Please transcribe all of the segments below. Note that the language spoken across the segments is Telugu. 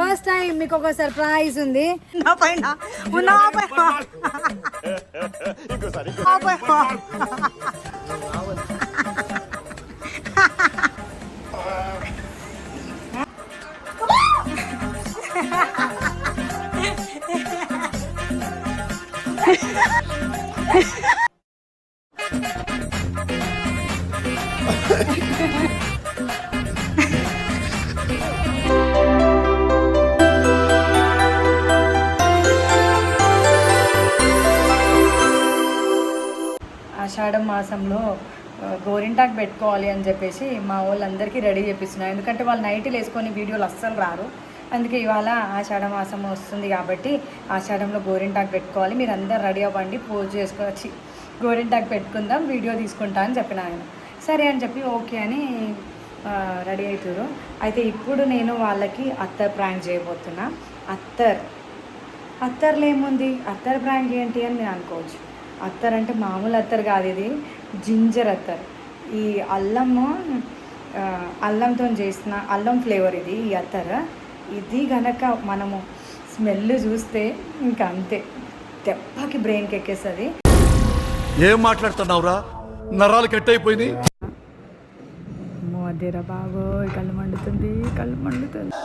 ఫస్ట్ టైం మీకు ఒక సర్ప్రైజ్ ఉంది నా పైన నా పైన నా పైన. ఆషాఢం మాసంలో గోరింటాకు పెట్టుకోవాలి అని చెప్పేసి మా వాళ్ళందరికీ రెడీ చేపిస్తున్నాను ఎందుకంటే వాళ్ళు నైట్లు వేసుకొని వీడియోలు అస్సలు రారు. అందుకే ఇవాళ ఆషాఢ మాసం వస్తుంది కాబట్టి ఆషాఢంలో గోరింటాకు పెట్టుకోవాలి. మీరు అందరు రెడీ అవ్వండి పూజ చేసుకోవచ్చు. గోరింటాకు పెట్టుకుందాం వీడియో తీసుకుంటా అని చెప్పిన ఆయన. సరే అని చెప్పి ఓకే అని రెడీ అవుతారు అయితే ఇప్పుడు నేను వాళ్ళకి అత్తర్ ప్రాంక్ చేయబోతున్నా. అత్తర్. అత్తర్లో ఏముంది? అత్తర్ ప్రాంక్ ఏంటి అని నేను అనుకోవచ్చు. అత్తర్ అంటే మామూలు అత్తర్ కాదు ఇది. జింజర్ అత్తర్. ఈ అల్లము అల్లంతో చేసిన అల్లం ఫ్లేవర్ ఇది ఈ అత్తర్. ఇది గనక మనము స్మెల్ చూస్తే ఇంకా అంతే. దెబ్బకి బ్రెయిన్కి ఎక్కేస్తుంది ఏం మాట్లాడుతున్నావురా? నరాలు కట్ అయిపోయినాయి మోదేరా బాగోయ్ కళ్ళు మండుతుంది కళ్ళు మండుతుంది.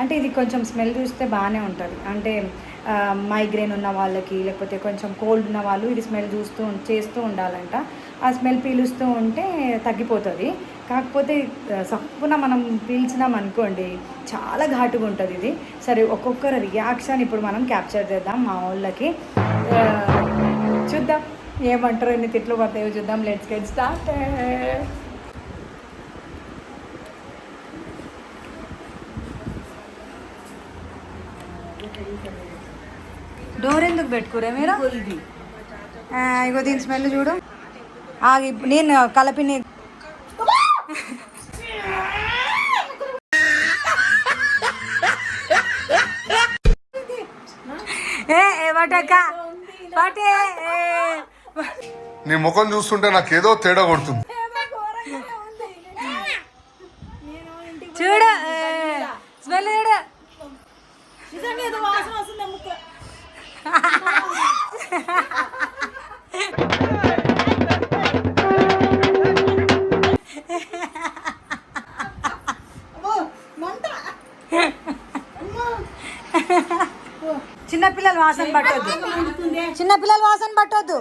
అంటే ఇది కొంచెం స్మెల్ చూస్తే బాగానే ఉంటుంది. అంటే మైగ్రేన్ ఉన్న వాళ్ళకి లేకపోతే కొంచెం కోల్డ్ ఉన్న వాళ్ళు ఇది స్మెల్ చూస్తూ చేస్తూ ఉండాలంట. ఆ స్మెల్ పీలుస్తూ ఉంటే తగ్గిపోతుంది. కాకపోతే సప్పున మనం పీల్చినాం అనుకోండి చాలా ఘాటుగా ఉంటుంది ఇది. సరే ఒక్కొక్కరు రియాక్షన్ ఇప్పుడు మనం క్యాప్చర్ చేద్దాం మా వాళ్ళకి. చూద్దాం ఏమంటారు ఎన్ని తిట్లు పడతాయో చూద్దాం. లెట్స్ గెట్ స్టార్ట్ డోర్ ఎందుకు పెట్టుకోరే మీరు? ఆ, ఇగో దీని స్మెల్ చూడు. ఆగి నేను ఏ. నీ ముఖం చూస్తుంటే నాకేదో తేడా కొడుతుంది. చిన్నపిల్లల వాసన పట్టొద్దు. చిన్నపిల్లల వాసన పట్టొద్దు.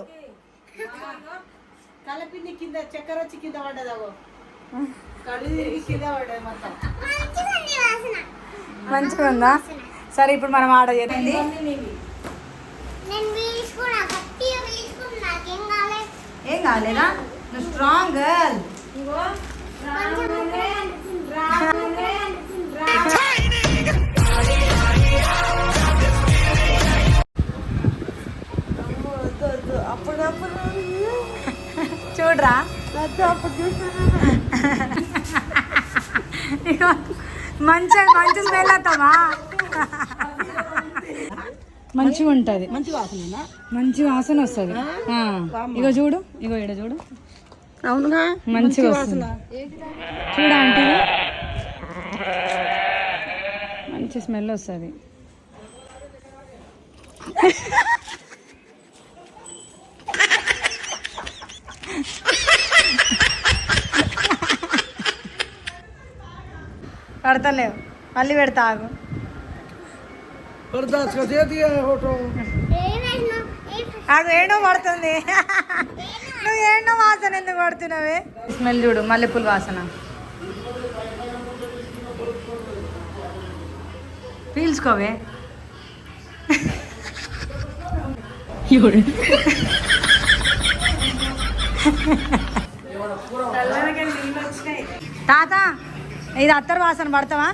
కలపిండి కింద చక్కెర వచ్చి కింద పడ్డది అగో. కళ్ళు తిరిగి కింద పడ్డది మొత్తం. మంచిగా ఉందా? సరే ఇప్పుడు మనం ఆర్డర్ చేయండి ఏం కాలేదా? నువ్వు స్ట్రాంగ్ గర్ల్ చూడరా? ఇగో మంచి మంచి స్మెల్ అవుతావా మంచిగా ఉంటుంది. మంచి వాసన మంచి వాసన వస్తుంది. ఇగో చూడు. ఇగో ఇడ చూడు. అవునుగా మంచిగా వస్తుంది. చూడ ఆంటీ. మంచి స్మెల్ వస్తుంది. పడతలేవు మళ్ళీ పెడతా ఆగు. అది ఏడో పడుతుంది. నువ్వు ఏడో వాసన ఎందుకు పడుతున్నావే? స్మెల్ చూడు మల్లెపూల వాసన. పీల్చుకోవే. తాత. ఇది అత్తర్ వాసన పడతావా?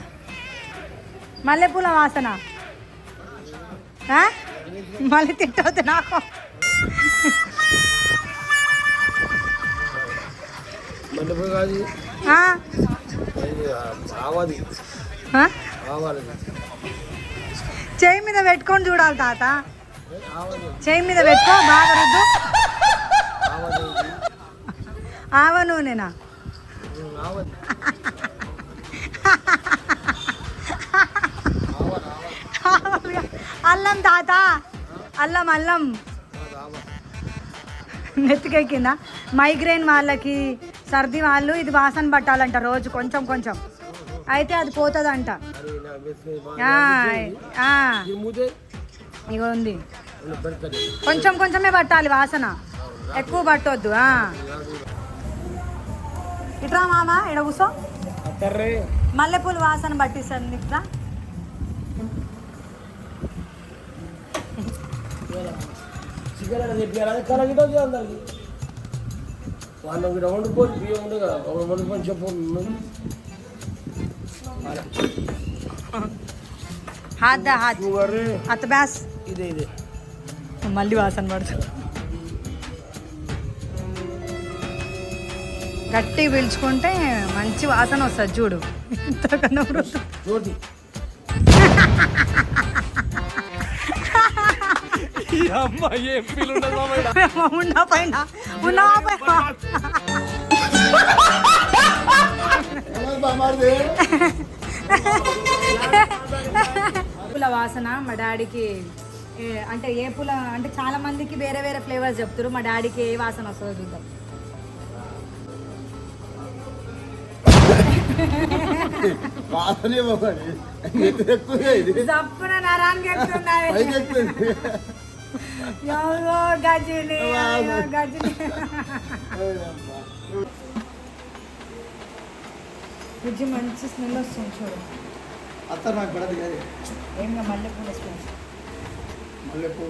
మల్లెపూల వాసన? మళ్ళీ తిట్టవద్దు నాకు? చేయి మీద పెట్టుకొని చూడాలి తాత. చేయి మీద పెట్టుకో బాగా రుద్దు. ఆవ నూనెనా? అల్లం తాత అల్లం అల్లం. నెత్తికెక్కిందా? మైగ్రేన్ వాళ్ళకి సర్ది వాళ్ళు ఇది వాసన పట్టాలంట రోజు కొంచెం కొంచెం. అయితే అది పోతుందంట. ఇక ఉంది. కొంచెం కొంచెమే పట్టాలి వాసన. ఎక్కువ పట్టొద్దు ఇట్రా మామ ఇడ కూసో. మల్లెపూలు వాసన పట్టిస్తాను ఇట్లా చికెన్ అనేది తెప్పియాలి కరగిటో అందరికి. వాళ్ళు ఇక్కడ వండుకొని బియ్యం ఉండగా వండుకొని చెప్పు హాత్ దా హాత్ షుగర్. అత్త బ్యాస్. ఇదే ఇదే. మళ్ళీ వాసన పడుతుంది. గట్టి పీల్చుకుంటే మంచి వాసన వస్తుంది చూడు. ఇంతకన్నా వృద్ధం. జ్యోతి ఉన్నా పైన ఉన్నా పైన. పూల వాసన మా డాడీకి అంటే ఏ పూల అంటే చాలా మందికి వేరే వేరే ఫ్లేవర్స్ చెప్తారు మా డాడీకి ఏ వాసన వస్తుందో చూద్దాం. వాసనే ఎత్తు ఎక్కువగా ఇది? జప్పున నరానికి ఎక్కుతున్నాయి. పైకి ఎక్కుతుంది ఎవరో గజిని అయ్యో గజిని. బుజ్జి మంచి స్మెల్ వస్తుంది చూడు. అత్త నాకు పడదు కదా ఏం మల్లె పూల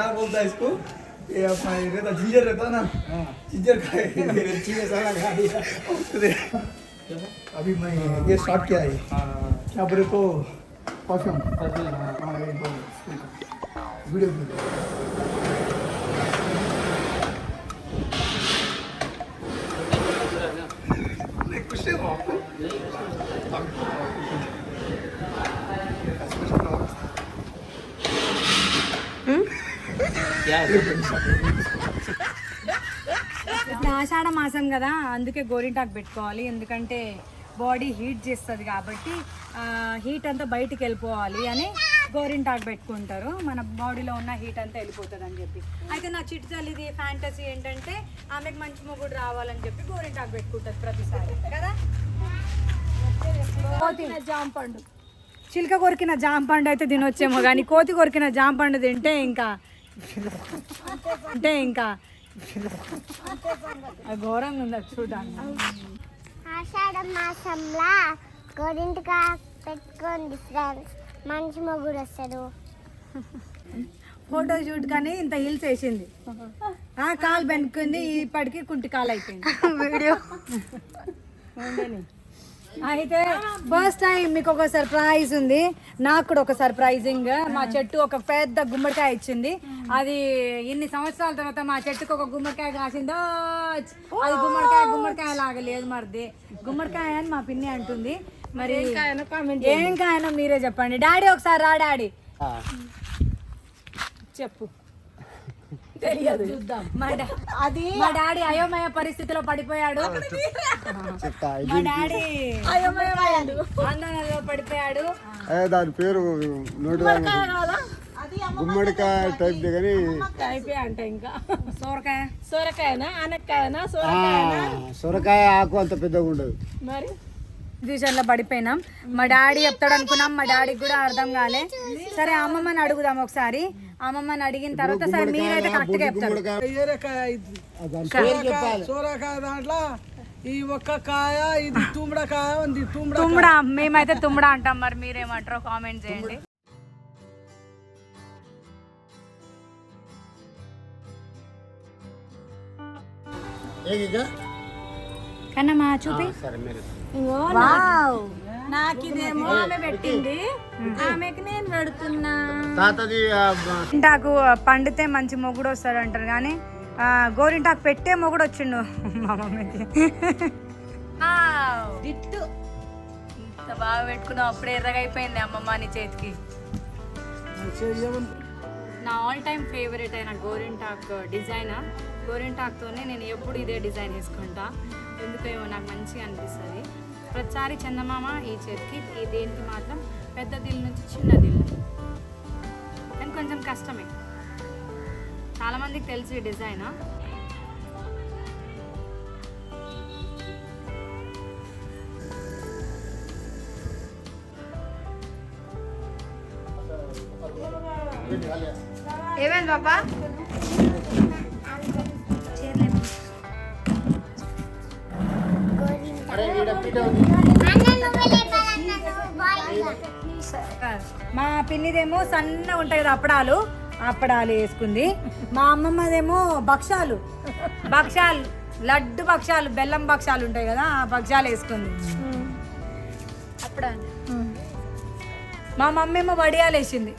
क्या बोलता है इसको ये अपना रहता जिंजर रहता ना जिंजर खाए। अभी मैं ये स्टार्ट किया है। क्या बोले तो परफ्यूम हाँ। वीडियो वीडियो कुछ नहीं। आपको ఆషాఢ మాసం కదా అందుకే గోరింటాకు పెట్టుకోవాలి. ఎందుకంటే బాడీ హీట్ చేస్తుంది కాబట్టి హీట్ అంతా బయటికి వెళ్ళిపోవాలి అని గోరింటాకు పెట్టుకుంటారు. మన బాడీలో ఉన్న హీట్ అంతా వెళ్ళిపోతుంది అని చెప్పి. అయితే నా చిట్టు తల్లిది ఫ్యాంటసీ ఏంటంటే ఆమెకు మంచి మొగుడు రావాలని చెప్పి గోరింటాకు పెట్టుకుంటుంది ప్రతిసారి. కదా? జాంపండు. చిలుక కొరికిన జాంపండు అయితే తినొచ్చేమో కానీ కోతి కొరికిన జాంపండు తింటే ఇంకా అంటే ఇంకా ఘోరంగా ఉంది చూడడానికి ఆషాఢ మాసంలో గోరింటికా పెట్టుకోండి ఫ్రెండ్స్ మంచి మొగుడు వస్తాడు. ఫోటో షూట్ కానీ ఇంత హిల్స్ వేసింది ఆ కాలు బెనుకుంది ఇప్పటికి కుంటి కాలు అయిపోయింది. వీడియో. అయితే ఫస్ట్ టైం మీకు ఒక సర్ప్రైజ్ ఉంది. నాకు కూడా ఒక సర్ప్రైజింగ్ మా చెట్టు ఒక పెద్ద గుమ్మడికాయ ఇచ్చింది. అది ఇన్ని సంవత్సరాల తర్వాత మా చెట్టుకు ఒక గుమ్మడికాయ కాసిందో. అది గుమ్మడికాయ గుమ్మడికాయ లాగా లేదు మరిది. గుమ్మడికాయ అని మా పిన్ని అంటుంది. మరి ఏం కాయనో మీరే చెప్పండి. డాడీ ఒకసారి రా డాడీ. చెప్పు. తెలియదు. చూద్దాం. మా డా- అది మా డాడీ అయోమయ పరిస్థితిలో పడిపోయాడు. మా డాడీ ఆందోళనలో పడిపోయాడు. అదే దాని పేరు నోటి గుమ్మడికాయ టైప్ కానీ అంట ఇంకా. సోరకాయ. సొరకాయనా? ఆనక్కాయనా? సొర సొరకాయ ఆకు అంత పెద్దగా ఉండదు. మరి? ఫ్యూచర్లో పడిపోయినాం. మా డాడీ చెప్తాడు అనుకున్నాం. మా డాడీకి కూడా అర్థం కాలే. సరే అమ్మమ్మని అడుగుదాం ఒకసారి. అమ్మమ్మని అడిగిన తర్వాత సరే మీరైతే కరెక్ట్గా చెప్తారు. ఏరకాయ ఇది. సొరకాయ దాంట్లో ఈ ఒక్క కాయ ఇది తుమ్మడకాయ ఉంది. తుమ్మడ మేమైతే తుమ్ముడా అంటాం మరి మీరేమంటారో కామెంట్ చేయండి? కన్నమ్మా చూపి. సరే మీరు. వావ్. నాకు ఇదేమో ఆమె పెట్టింది. ఆమెకి నేను పెడుతున్నా. తాతది పండితే మంచి మొగుడు వస్తాడు అంటారు కానీ ఆ, గోరింటాకు పెట్టే మొగుడు వచ్చిండు మా మమ్మీకి. దిట్టు. ఇంత బాగా పెట్టుకున్నావు అప్పుడే ఎర్రగా అయిపోయింది అమ్మమ్మ నీ చేతికి. నా ఆల్ టైమ్ ఫేవరెట్ అయిన గోరింటాక్ డిజైన్ గోరింటాక్తోనే నేను ఎప్పుడు ఇదే డిజైన్ వేసుకుంటా. ఎందుకేమో నాకు మంచిగా అనిపిస్తుంది. ప్రతిసారి చందమామ ఈ చేతికి ఈ దేనికి మాత్రం పెద్ద దిల్ నుంచి చిన్న దిల్. కానీ కొంచెం కష్టమే. చాలామందికి తెలుసు ఈ డిజైన్. ఏమైంది బాబా మా పిన్నిదేమో సన్న ఉంటాయి కదా అప్పడాలు. అప్పడాలు వేసుకుంది. మా అమ్మమ్మదేమో భక్షాలు భక్షాలు లడ్డు భక్షాలు బెల్లం భక్షాలు ఉంటాయి కదా ఆ భక్షాలు వేసుకుంది. అప్పడాలు. మా మమ్మీ ఏమో వడియాలు వేసింది.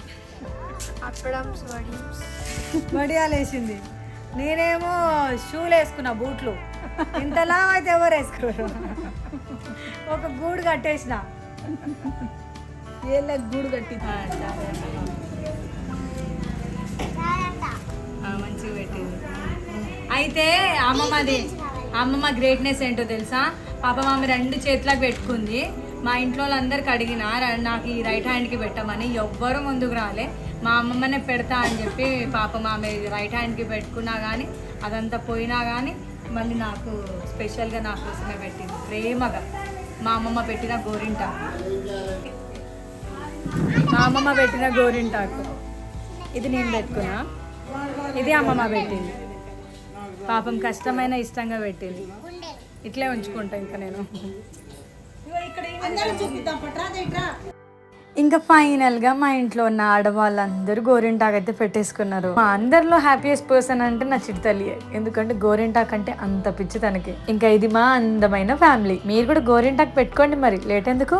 వడియాలు వేసింది. నేనేమో షూలు వేసుకున్నా బూట్లు. ఇంతలా అయితే ఎవరు వేసుకోరు? ఒక గూడు కట్టేసిన. ఏళ్ళకి గూడు కట్టి మంచిగా పెట్టింది. అయితే అమ్మమ్మది అమ్మమ్మ గ్రేట్నెస్ ఏంటో తెలుసా? పాప మామి రెండు చేతులకు పెట్టుకుంది. మా ఇంట్లో వాళ్ళందరికి అడిగిన నాకు ఈ రైట్ హ్యాండ్కి పెట్టమని ఎవ్వరు ముందుకు రాలే. మా అమ్మమ్మనే పెడతా అని చెప్పి పాప మామి రైట్ హ్యాండ్కి పెట్టుకున్నా కానీ అదంతా పోయినా కానీ మళ్ళీ నాకు స్పెషల్గా నా కోసమే పెట్టింది. ప్రేమగా. మా అమ్మమ్మ పెట్టిన గోరింటాకు మా అమ్మమ్మ పెట్టిన గోరింటాకు. ఇది నేను పెట్టుకున్నా. ఇది అమ్మమ్మ పెట్టింది. పాపం కష్టమైన ఇష్టంగా పెట్టింది. ఇట్లే ఉంచుకుంటా ఇంకా నేను. ఇక్కడ చూపిద్దాం. పట్రా ఇంకా ఫైనల్గా మా ఇంట్లో ఉన్న ఆడవాళ్ళందరూ గోరింటాక్ అయితే పెట్టేసుకున్నారు. మా అందరిలో హ్యాపీయెస్ట్ పర్సన్ అంటే నా చిట్టి ఎందుకంటే గోరింటాక్ అంటే అంత పిచ్చి తనకి. ఇంకా ఇది మా అందమైన ఫ్యామిలీ మీరు కూడా గోరింటాక్ పెట్టుకోండి మరి. లేట్ ఎందుకు?